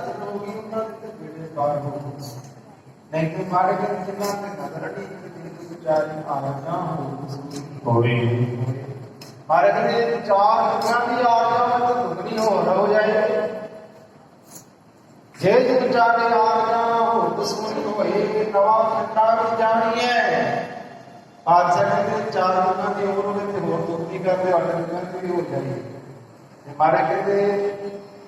ਅੜਚਨ ਹੋਗੀ ਉਹਨਾਂ ਦੇ ਤੇ ਜਿਹੜੇ ਪਾਰ ਹੋ ਨਹੀਂ ਤੇ ਮਾਰੇ ਗਏ ਜਿਨ੍ਹਾਂ ਤੇ ਨਜ਼ਰ ਅੜੀ ਜਿਹੜੇ ਕੋਈ ਵਿਚਾਰੇ ਆਲਾ ਜਾਂ ਹੋਵੇ ਮਾਰੇ ਦੇ ਚਾਰ ਜਿਨ੍ਹਾਂ ਦੀ ਆ ਜਾ ਤਾਂ ਦੁਗਣੀ ਹੋਰ ਹੋ ਜਾਏ ਜੇ ਜੇ ਵਿਚਾਰੇ ਆ ਜਾ ਹੋਰ ਦੁਸ਼ਮਣੀ ਹੋਏ ਕਿ ਨਵਾਂ ਖੰਡਾ ਵੀ ਜਾਣੀ ਹੈ ਆਜ ਦੇ ਚਾਰ ਗੁਣਾ ਦੀ ਉਮਰ ਵਿੱਚ ਹੋਰ ਦੁੱਖੀ ਕਰਦੇ ਅੜਚਨ ਵੀ ਹੋ ਜਾਏ ਮਾਰੇ ਕਹਿੰਦੇ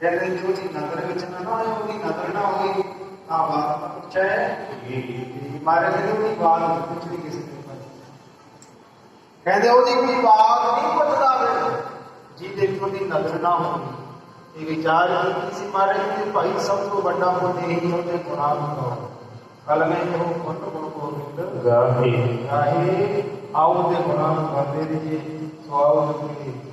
کہتے ہیں جو جی نظر میں چنہ نہ ہوئے ہوگی نظر نہ ہوگی ہاں بات اچھا ہے ہمارے لئے ہوگی بات کچھ نہیں کسی کے پاس کہتے ہیں وہ جی کوئی بات نہیں پتہ دارے جی دیکھو جی نظر نہ ہوگی یہ بیچار ہے کسی مارے لئے بھائی سب کو بڑھنا کو دے ہی ہوتے ہیں قرآن کو کلمہ کو کھنٹ کو کھنٹ کو کھنٹ گاہے گاہے آؤ دے قرآن کو بھر دے دیجئے سواؤ دے دیجئے